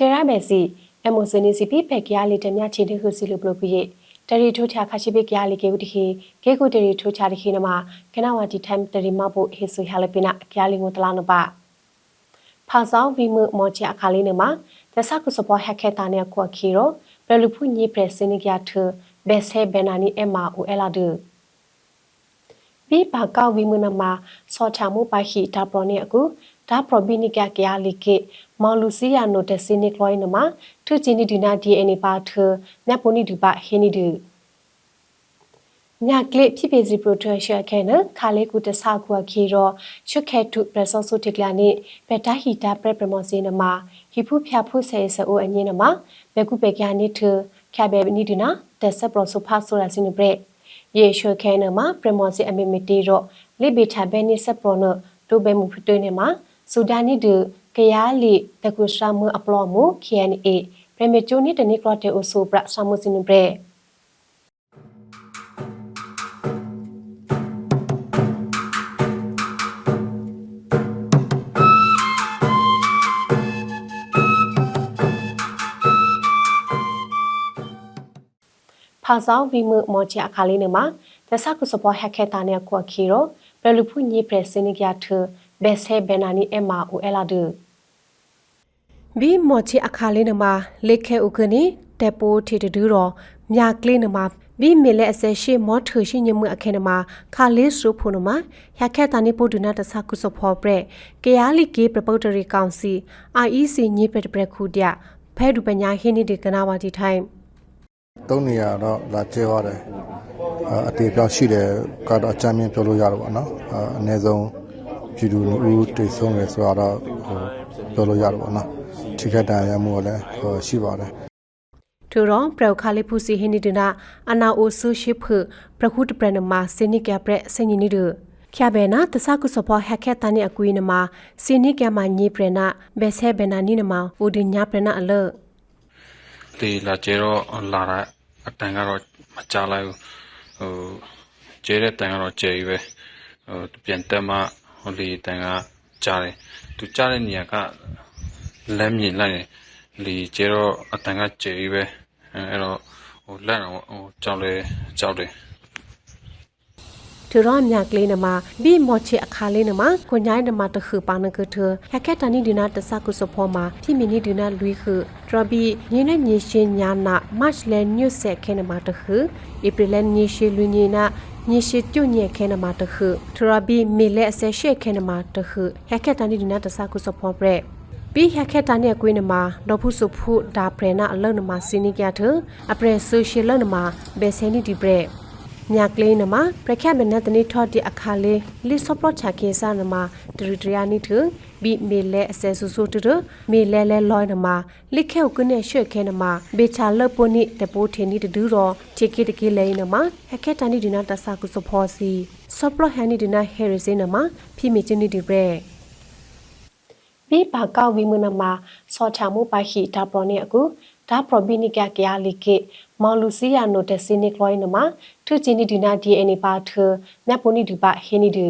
တေရမယ်စီအမိုစနီစီပီဖက်ကရလီတမြချီတခုစီလိုဘလပိယေတရီထိုးချခရှိပိကရလီကေဝတိခေကေကိုတရီထိုးချတခေနမကနဝတီတမ်တရီမဘုဟေဆွေဟလပိနကရလီငိုတလာနပါဖာဆောင်ဝီမမောချအခါလေးနမတဆကုစပေါ်ဟက်ခဲတာနေကွာခီရောဘလလူဖူညေပရက်စနိကရထဘက်ဆဲဘနာနီအမအိုအလာဒူပြီးဘာကောက်ဝီမနမှာစောချမှုပါခိတာပရနေအကူ ဒါပရဘီနိကကရလီကေမောင်လူစီယာနိုတစီနိကလိုင်းနမှာထုချီနီဒီနာဒီအန်ပါထမြတ်ပူနီဒူပါဟီနီဒူညကလစ်ဖြစ်ဖြစ်စီပရိုထရှယ်ခဲနခါလေးကူတဆာကွာခီရောရှုခဲတုပရဆောဆုတိကလာနိပတာဟီတာပရပရမောစီနမှာဟီဖူဖျာဖူဆဲဆအိုအငင်းနမှာဘေကုပေကနိထခါဘေနီဒီနာတက်ဆပရဆိုဖာဆိုရာစီနဘရက်ယေရှုခဲနမှာပရမောစီအမီမီတီရောလိဘီထာဘဲနိဆပရနဒိုဘေမူဖတွနေမှာ ဆူဒန်နီဒကယာလီတကုရှာမအပလောမူ KNA ပရမီချိုနီတနိကလတေအိုဆိုပရဆာမစင်ဘရဲဖာဆောင်ဝီမမောချအခါလေးနေမှာတဆကုစပေါ်ဟက်ခဲတာနေကွာခီရောဘယ်လူဖူညေပရစနိကရထ ဘက်ဆဲဘနာနီအမအိုအလာဒူဘီမောချအခါလေးနေမှာလက်ခဲဥကနီတက်ပိုးထီတဒူရောမြကလေးနေမှာဘီမီလက်အစရှိမောထရှိညမှုအခဲနမှာခါလေးစုဖုန်မှာရခက်တန်နိပိုဒုနာတဆကုစဖောပရကယာလီကေပပုတ်တရီကောင်စီ IEC ညေပတပရခုတဖဲဒူပညာဟင်းနီဒီကနာဝတီထိုင်သုံးနေရတော့လာကျဲသွားတယ်အာအတေပြောက်ရှိတယ်ကတော့အကြမ်းမြင်ပြောလို့ရတော့ဗောနော်အာအနည်းဆုံး ပြည်သူလူဦးတိတ်ဆုံးတယ်ဆိုတော့ဟိုပြောလို့ရတော့ဗောနော်ထိခိုက်ဒဏ်ရာရမှုကလည်းဟိုရှိပါတယ်ထူရောပရခါလိဖူစီဟိနိဒနာအနာအိုဆူရှိဖပရခုတပရနမစနိကပရစညိနိဒခ ्या ဘေနာတဆကုစဖောဟက်ခက်တန်အကွေးနမစနိကမညေပရနာဘက်ဆဲဘနာနိနမဥဒညာပရနာအလောဒီလာကျဲတော့လာတာအတန်ကတော့မကြလိုက်ဘူးဟိုကျဲတဲ့တန်ကတော့ကျဲကြီးပဲဟိုပြန်တက်မှ ဟိုလေတန်ကကြားတယ်သူကြားတဲ့နေရာကလမ်းမြင်လိုက်တယ်လေကျဲတော့အတန်ကကျဲကြီးပဲအဲအဲ့တော့ဟိုလက်တော့ဟိုကြောက်လေကြောက်တယ်ထူရောမြကလေးနမဘီမောချေအခါလေးနမခွန်ញိုင်းနမတခပနကထဟက်ခက်တန်နိဒီနာတဆကုစဖောမှာဖိမီနီဒီနာလူခထရဘီညင်းနဲ့ညရှင်ညာနာမတ်လဲညွတ်ဆက်ခဲနမတခဧပြီလညရှိလူညနာ ညရှိကျွညေခဲနမတခထရဘီမီလဲအဆက်ရှေခဲနမတခဟက်ခက်တန်နိဒီနာတဆကုစဖောပရက်ပြီးဟက်ခက်တန်ရဲ့ကွေးနမှာဒေါ်ဖုစုဖုဒါပရနာအလုံနမှာစီနီကြထအပရဆိုရှယ်လနမှာဘယ်ဆယ်နီဒီပရက် မြကလေးနမှာပရခက်မနတနီထော့တီအခါလေးလစ်ဆော့ပလော့ချကေဆာနမှာဒရီဒရီယာနီထဘီမေလဲအဆဲဆူဆူတူမေလဲလဲလောနမှာလိခဲကုနဲ့ရွှေခဲနမှာဘေချာလပုနိတပိုးထင်းနီတူရောချေကေတကေလဲနမှာဟက်ခက်တန်နီဒီနာတဆာကုစဖောစီဆော့ပလော့ဟန်နီဒီနာဟဲရီစင်းနမှာဖိမီချင်းနီဒီဘရက်ပြီးဘာကောက်ဝီမနမှာစောချမှုပါခိဒါပရနေအကူဒါပရဘီနိကကရလီကေ မောင်လူစီယာနိုတစီနိကလိုင်းနမှာထုချီနီဒီနာဒီအန်ပါထမြတ်ပူနီဒီပါဟီနီဒီ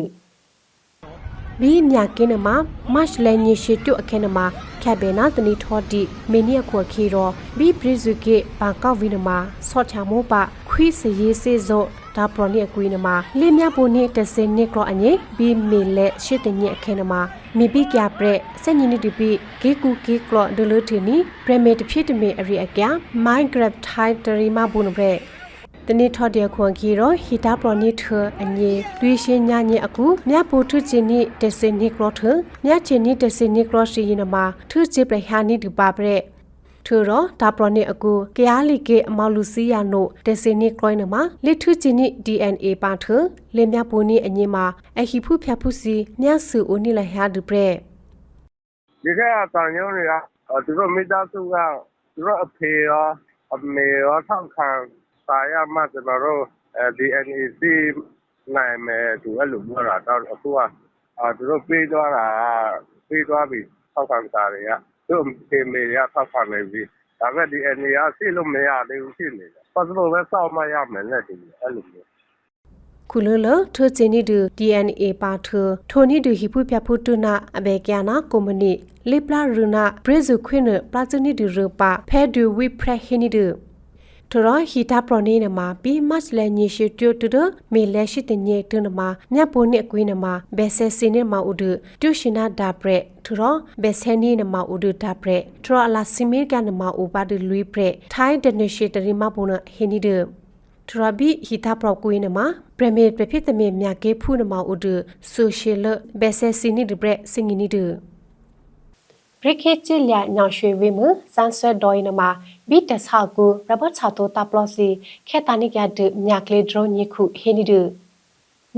ဘီမြကင်းနမှာမတ်လဲညရှိတုအခင်းနမှာခက်ဘေနာတနီထော်ဒီမီနီယခွခီရောဘီပရိဇုကေဘာကောက်ဝီနမှာစောချမှုပါခွီစရေးစေဇောဒါပရနီအကွေးနမှာလေမြပူနီတစင်နိကလောအငိဘီမီလက်ရှိတညအခင်းနမှာ မိပိကပရက်စညနီဒီပီဂေကူကေကလောဒလထီနီပရမေတဖြစ်တမေအရိအကမိုင်းဂရပ်ထိုင်တရီမဘုန်ဘရက်တနေ့ထော်တဲ့ခွန်ကီရောဟီတာပရနီထအငေလွေရှင်ညာညေအကူမြတ်ပိုထုချင်နီတစင်နိကလောထမြတ်ချင်နီတစင်နိကလောရှိရင်မှာထုချေပရဟာနီဒီပါပရက် ထူရောဒါပရနေအကူကရားလီကေအမောင်လူစီယာနိုတေစနီကလိုင်းနမှာလက်ထုချီနီ DNA ပါထလင်မြပူနီအငင်းမှာအဟိဖုဖြတ်ဖုစီမြတ်ဆူအိုနီလဟာဒူပရက်ဒီကတန်ရုံးတွေကသူတို့မိသားစုကသူတို့အဖေရောအမေရောထောက်ခံစာရမှကျွန်တော်တို့ DNAC နိုင်မယ်သူအဲ့လိုပြောတာတော့အခုကသူတို့ပေးသွားတာပေးသွားပြီထောက်ခံစာတွေက သူ့အဖေမေတွေကထောက်ခံနေပြီဒါပေမဲ့ DNA ကသိလို့မရသေးဘူးဖြစ်နေတယ် passport ပဲစောင့်မှရမယ်နဲ့ဒီအဲ့လိုမျိုးခုလလထချင်းနီဒ DNA ပါထထိုနီဒဟိဖူပြဖူတုနာအဘေကျနာကုမ္ပဏီလေပလာရူနာဘရဇူခွင်းနပလာဇနီဒရပါဖဲဒူဝိဖရဟီနီဒ ထရဟီတာပရနေနမှာဘီမတ်လဲညရှိတူတူဒမေလဲရှိတညေတနမှာမြတ်ပိုနေအကွေးနမှာဘဲဆဲစင်းနေမှာဥဒတူရှင်နာဒါပရက်ထရဘဲဆဲနီနမှာဥဒဒါပရက်ထရအလာစီမီကန်နမှာဥပါဒလူပရက်ထိုင်းဒနရှိတရီမပုံနဟီနီဒထရဘီဟီတာပရကွေးနမှာပရမစ်ပဖြစ်တမေမြကေဖူးနမှာဥဒဆိုရှယ်လဘဲဆဲစင်းနီဒပရက်စင်ငီနီဒ ဘရခေချီလျာညောင်ရွှေဝေမှုစန်ဆွဲဒေါ်ရင်မှာဘီတဆာကူရဘတ်ချာတိုတာပလော့စီခေတနိကဒမြကလေဒရိုညခုဟေနီဒ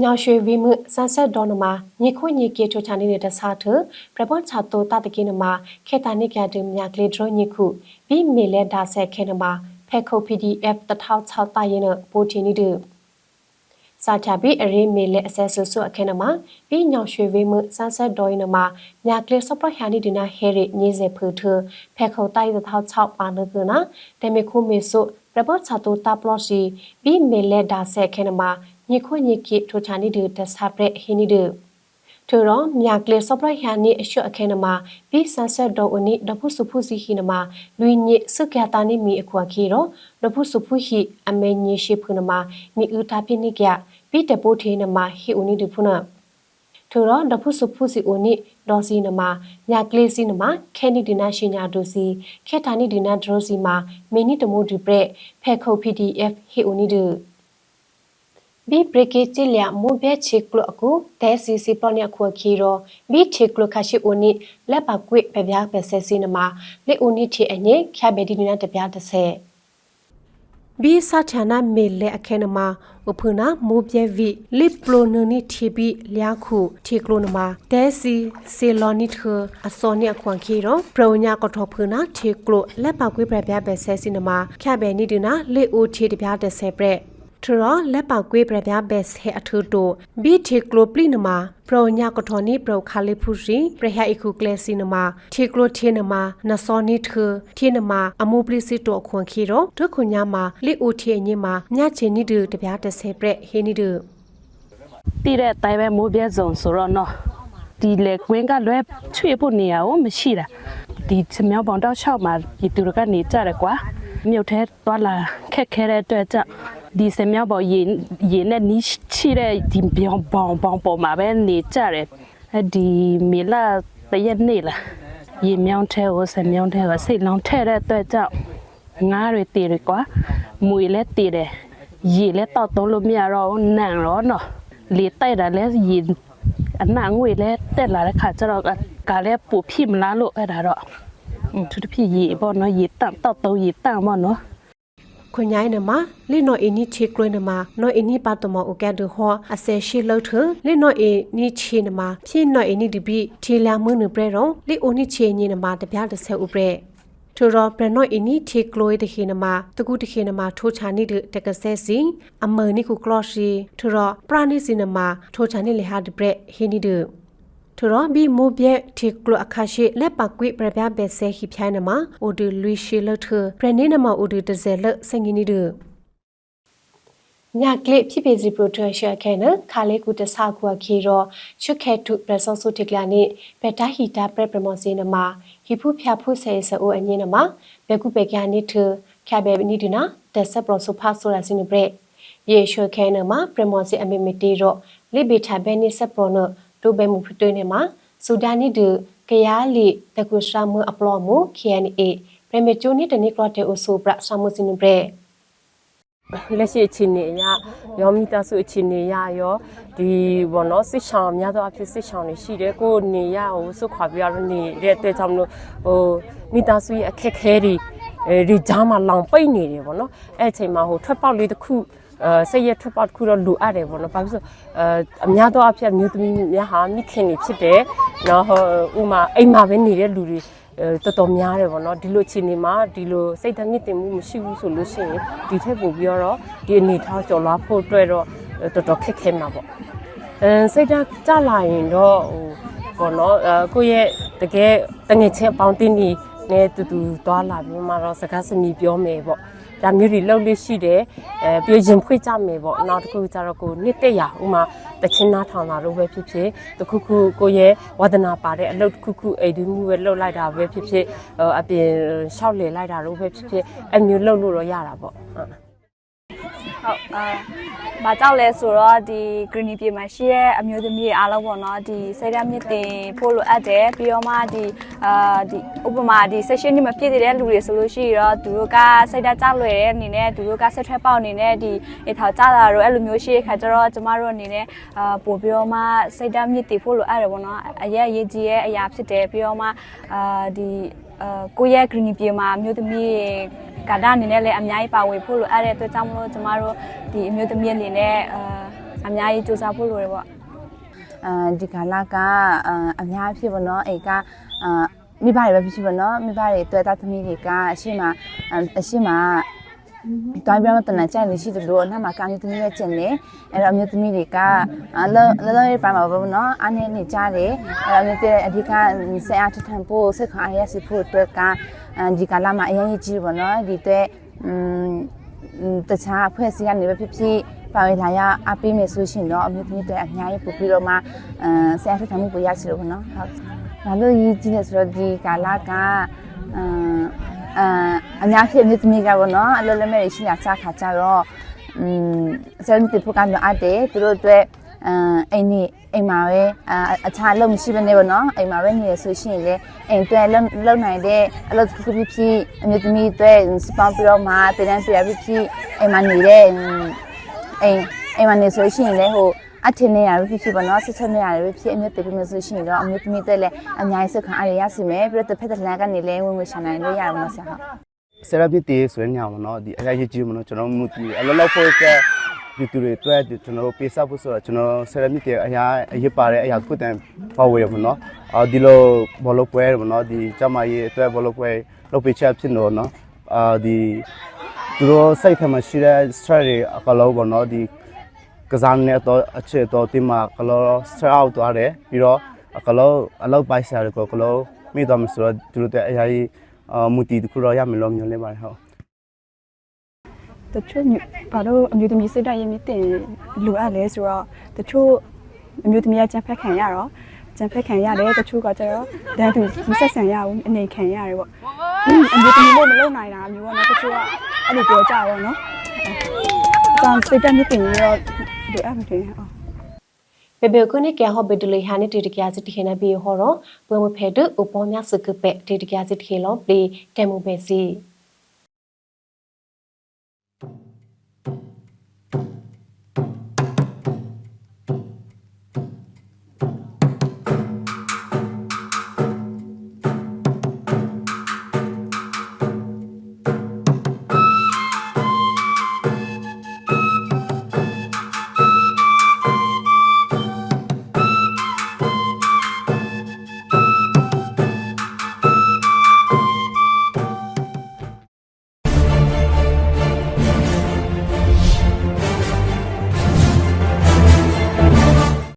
ညောင်ရွှေဝေမှုစန်ဆက်ဒေါ်နမှာညခုညကေချိုချာနေတဲ့တဆာထရဘတ်ချာတိုတာတကိနမှာခေတနိကဒမြကလေဒရိုညခုဘီမေလဲဒါဆက်ခေနမှာဖဲခုတ် PDF တထောက်6တာရင်ပိုတီနီဒ စာချဘီအရေးမေလက်အဆက်ဆူဆူအခင်းနမှာပြီးညောင်ရွှေဝေးမှုစန်းဆက်ဒေါ်ရင်နမှာမြကလစ်စပရဟန်ဒီဒနာဟဲရီညေစေဖူထဖဲခုတ်တိုက်သထောက်6ပါနကနာတမေခုမေဆုရဘတ်ချာတိုတာပလော့စီပြီးမေလက်ဒါဆက်ခင်းနမှာညခွညကိထိုချာနီဒတဆပ်ရက်ဟီနီဒထိုတော့မြကလစ်စပရဟန်နီအရှုအခင်းနမှာပြီးစန်းဆက်ဒေါ်ဦးနီဒဖုစုဖုစီဟီနမှာလူညစ်စကရတာနီမီအခွာခီတော့ဒဖုစုဖုဟီအမေညရှိဖုနမှာမိဥတာပိနိက ပိတပိုထေနမှာဟီဦးနီဒဖုနာထိုတော့ဒဖုစုဖုစီဦးနီဒေါ်စီနမှာမြကလေးစီနမှာခဲနီဒီနာရှင်ညာဒိုစီခဲတာနီဒီနာဒရိုစီမှာမီနီတမိုဒီပရက်ဖဲခုတ် PDF ဟီဦးနီဒဘီဘရကေချီလျာမိုဘဲချေကလအခုတဲစီစီပလညခွခီရောဘီချေကလခရှိဦးနီလက်ပါကွေပပြားပဆက်စီနမှာလေဦးနီချေအငိခ ्या ဘဲဒီနီနာတပြားတစ်ဆက် ဘီစာချာနာမေလေအခဲနမှာဥဖနာမိုးပြဲဗီလစ်ပလိုနနီတီဘီလျာခုတီကလိုနမှာတဲစီစီလော်နီထအစောနီအခွန်ခီရောပရောညာကထောဖနာတီကလိုလက်ပါကွေးပြပြပဲဆဲစီနမှာခ ्या ဘဲနီဒနာလေအိုချေတပြားတစ်ဆက်ပြက် ထရလက်ပါကွေးပြပြဘက်ဟဲအထူတိုဘီတီကလိုပလီနမှာပရောညာကထောနီပရောခါလီဖူရီပရဟအိခုကလစီနမှာတီကလိုတီနမှာနစောနီထတီနမှာအမိုပလီစီတိုခွန်ခီရောဒုခုညာမှာလေအိုတီအညင်မှာညချင်နီဒတပြားတစ်ဆက်ပြက်ဟင်းနီဒတည်တဲ့အတိုင်းပဲမိုးပြဲစုံဆိုတော့နော်ဒီလေကွင်းကလွဲချွေဖို့နေရအောင်မရှိတာဒီစမြောင်းပေါင်တော့၆မှာဒီသူတို့ကနေကြတယ်ကွာမြုပ်ထဲသွားလာခက်ခဲတဲ့အတွက်ကြောင့် ဒီစမြောင်းပေါင်ရေရေနဲ့နီးချိတဲ့ဒီပြောင်းပေါင်ပေါင်ပေါ်မှာပဲနေကြတယ်အဲဒီမေလာတရက်နေလားရေမြောင်းထဲကိုစမြောင်းထဲကိုစိတ်လောင်းထဲတဲ့အတွက်ကြောင့်ငားတွေတည်တယ်ကွာမွေလည်းတည်တယ်ရေလည်းတောက်သုံးလို့မရတော့ဘူးနန်တော့နော်လေတိုက်တာလဲရေအနံငွေလဲတက်လာတဲ့ခါကျတော့ကလည်းပူဖြစ်မလားလို့အဲ့ဒါတော့อืมသူတဖြစ်ရေပေါ့နော်ရေတန့်တောက်တော့ရေတန့်ပေါ့နော် ခွန်ញိုင်းနမလိနော်အင်းနီချေကရနမနော်အင်းနီပါတမအိုကဲဒဟောအဆေရှိလောက်ထလိနော်အင်းနီချေနမဖြင်းနော်အင်းနီဒီဘီထီလာမွနပရရောလိအိုနီချေညင်နမတပြားတစ်ဆက်ဥပရဲထိုရောပရနော့အင်းနီချေကလိုတခေနမတကူတခေနမထိုချာနီတကဆဲစီအမနီကူကလော့ရှိထိုရောပရနိစီနမထိုချာနီလေဟာဒပရက်ဟီနီဒ ထရောဘီမိုဘဲတီကလအခါရှိလက်ပကွိပြပြဘဲဆဲခိဖိုင်နမအိုဒလူရှိလထပရနေနမအိုဒတဇဲလဆငင်းနီဒညကလစ်ဖြစ်ပေစီပရိုထရှာခဲနခါလေးကူတဆာကွာခီရောချွတ်ခဲတုပရဆောဆုတိကလာနိဘက်တာဟီတာပရပရမောစီနမဟီဖူဖျာဖူဆဲဆအိုအငင်းနမဘဲကုပေကနိထခဘဲနိဒနာတက်ဆပရဆုဖာဆိုရာစိနဘရက်ယေရှုခဲနမပရမောစီအမေမီတီရောလိဘီထာဘဲနိဆပရန ဒိုဘဲမူဖတွနေမှာဆူဒန်နိဒကယာလီတကုရှာမအပလောမူ KNA ပရမေချိုနိတနိကရတေအိုဆိုပရဆာမစိနဘရက်လက်ရှိအခြေအနေအရရောမိသားစုအခြေအနေအရရောဒီဘောနော်စစ်ဆောင်များသောအဖြစ်စစ်ဆောင်တွေရှိတယ်ကိုယ်နေရဟိုစုခွာပြရတော့နေတဲ့အတွက်ကြောင့်မလို့ဟိုမိသားစုရဲ့အခက်ခဲတွေအဲဒီကြားမှာလောင်ပိတ်နေတယ်ဘောနော်အဲ့အချိန်မှာဟိုထွက်ပေါက်လေးတစ်ခု အဲစိတ်ရထွက်ပေါက်တစ်ခုတော့လိုအပ်တယ်ပေါ့နော်။ဘာဖြစ်လို့အဲအများသောအဖြစ်မျိုးသမီးများဟာမိခင်တွေဖြစ်တယ်။နော်ဟိုဥမာအိမ်မှာပဲနေတဲ့လူတွေအဲတော်တော်များတယ်ပေါ့နော်ဒီလိုအခြေအနေမှာဒီလိုစိတ်ဓာတ်မြင့်တင်မှုမရှိဘူးဆိုလို့ရှိရင်ဒီထက်ပိုပြီးတော့ဒီအနေထားကျော်လွှားဖို့အတွက်တော့တော်တော်ခက်ခဲမှာပေါ့အဲစိတ်ဓာတ်ကြလာရင်တော့ဟိုပေါ့နော်အဲကိုယ့်ရဲ့တကယ်တငယ်ချင်းအပေါင်းအသင်းတွေနဲ့တူတူသွားလာပြီးမှတော့စကားစမြည်ပြောမယ်ပေါ့ ဒါမျိုးတွေလုပ်လို့ရှိတယ်အဲပြီးရင်ဖွေးကြမယ်ပေါ့နောက်တစ်ခုကျတော့ကိုနှစ်တက်ရဥမာတချင်းနာထောင်တာလို့ပဲဖြစ်ဖြစ်တခုခုကိုရဲ့ဝါဒနာပါတဲ့အလုပ်တစ်ခုခုအိမ်ဒီမှုပဲလုပ်လိုက်တာပဲဖြစ်ဖြစ်အပြင်ရှောက်လေလိုက်တာလို့ပဲဖြစ်ဖြစ်အမျိုးလုပ်လို့တော့ရတာပေါ့ဟုတ်ဟုတ်အာ ဘာကြောက်လဲဆိုတော့ဒီ green ပြေမှာရှိတဲ့အမျိုးသမီးတွေအားလုံးပေါ့နော်ဒီစိတ်ဓာတ်မြင့်တင်ဖို့လိုအပ်တယ်ပြီးတော့မှဒီအာဒီဥပမာဒီ session นี่မပြည့်တဲ့လူတွေဆိုလို့ရှိရင်တော့သူတို့ကစိတ်ဓာတ်ကြောက်လွယ်တဲ့အနေနဲ့သူတို့ကဆက်ထွက်ပေါက်အနေနဲ့ဒီအထောက်ကြတာတော့အဲ့လိုမျိုးရှိတဲ့ခါကျတော့ကျမတို့အနေနဲ့အာပို့ပြီးတော့မှစိတ်ဓာတ်မြင့်တင်ဖို့လိုအပ်တယ်ပေါ့နော်အရေးအရေးကြီးရဲ့အရာဖြစ်တယ်ပြီးတော့မှအာဒီအာကိုယ့်ရဲ့ green ပြေမှာအမျိုးသမီးတွေ ကာဒအနေနဲ့လည်းအများကြီးပါဝင်ဖို့လိုအပ်တဲ့အတွက်ကြောင့်မလို့ကျမတို့ဒီအမျိုးသမီးအနေနဲ့အာအများကြီးစူးစမ်းဖို့လိုတယ်ပေါ့အဲဒီကာလကအအများအဖြစ်ပေါ့နော်အိတ်ကအာမိဘတွေပဲဖြစ်ဖြစ်ပေါ့နော်မိဘတွေတွေ့တာသမီးတွေကအရှိမအရှိမတိုင်းပြမတနကြိုက်နေရှိတယ်လို့အနောက်မှာကောင်းသမီးပဲကျင်တယ်အဲ့တော့အမျိုးသမီးတွေကအလောလောလောရေးပိုင်းမှာပေါ့နော်အားနေနေကြတယ်အဲ့တော့အမျိုးတဲ့အဓိကဆက်အားထထန်ဖို့ဆက်ခါရစီဖို့အတွက်က ဒီကာလမှာအရင်ကြီးပေါ့နော်ဒီအတွက်တခြားအဖွဲ့အစည်းကနေပဲဖြစ်ဖြစ်ပါဝင်လာရအပေးမယ်ဆိုရှင်တော့အမျိုးသမီးတွေအများကြီးပို့ပြီးတော့မှအဲဆရာထက်ထမှုပိုရရှိလို့ပေါ့နော်ဟုတ်ငါတို့ရည်ကြီးနေဆိုတော့ဒီကာလကအမ်အများကြီးအမျိုးသမီးကပေါ့နော်အလုပ်လက်မဲ့ရှိလာစားခါကြတော့အမ်စံတဖို့ကလည်းအတဲသူတို့အတွက် အဲအိမ်နေအိမ်မှာပဲအခြားအလုပ်မရှိဘဲနဲ့ပေါ့နော်အိမ်မှာပဲနေရဆိုရှင်လေအိမ်အတွက်လုံလုံနိုင်တဲ့အလုပ်တစ်ခုဖြစ်ဖြစ်အမျိုးသမီးအတွက်စပန်ပြီးတော့မှတည်တန်းပြရဖြစ်ဖြစ်အိမ်မှာနေတဲ့အိမ်အိမ်မှာနေဆိုရှင်လေဟိုအထင်နေရဖြစ်ဖြစ်ပေါ့နော်ဆက်ချက်နေရတယ်ဖြစ်အမျိုးတည်ပြီးမှဆိုရှင်တော့အမျိုးသမီးတွေလည်းအများကြီးစခံအားရရစီမယ်ပြီးတော့တစ်ဖက်တစ်လမ်းကနေလည်းဝင်ဝင်ရှာနိုင်လို့ရအောင်နော်ဆရာဟုတ်ဆရာပြတီဆိုတဲ့ညမှာနော်ဒီအရာကြီးကြီးမနော်ကျွန်တော်မှုတီအလောလောက် ဖို့ကဒီတူတွေတွေ့ဒီကျွန်တော်ပေးစားဖို့ဆိုတော့ကျွန်တော်ဆရာမြစ်တီအရာအရေးပါတဲ့အရာတစ်ခုတည်းပါဝယ်ရမနော်အာဒီလိုဘောလုံးပွဲမနော်ဒီကျမကြီးအတွက်ဘောလုံးပွဲလုပ်ပေးချက်ဖြစ်တော့နော်အာဒီသူတို့စိတ်ထဲမှာရှိတဲ့ stress တွေအကလုံးပေါ့နော်ဒီကစားနေတော့အခြေတော့ဒီမှာကလော stress out သွားတယ်ပြီးတော့အကလုံးအလောက်ပိုက်စားတွေကိုကလုံးမိတော့မဆိုတော့သူတို့တဲ့အရာကြီးအာမူတီတခုတော့ရမယ်လို့မျှော်လင့်ပါတယ်ဟုတ် တချို့ဘာလို့အမျိုးသမီးစိတ်ဓာတ်ရင်းမြစ်တင်လိုအပ်လဲဆိုတော့တချို့အမျိုးသမီးကကြံဖက်ခံရတော့ကြံဖက်ခံရတယ်တချို့ကကျတော့တန်းသူမဆက်ဆံရဘူးအနေခံရတယ်ပေါ့အမျိုးသမီးလို့မလုပ်နိုင်တာမျိုးပေါ့နော်တချို့ကအဲ့လိုပြောကြပါတော့နော်တန်စိတ်ဓာတ်မြစ်တင်ရောလိုအပ်တယ်ဟုတ်ပေပေကုနိကဟောဘေဒလေဟာနေတေတကရစစ်တခေနဘီဟောရောဘဝမဖေဒဥပေါ်မြစကပက်တေတကရစစ်တခေလောပလီတေမူပဲစီ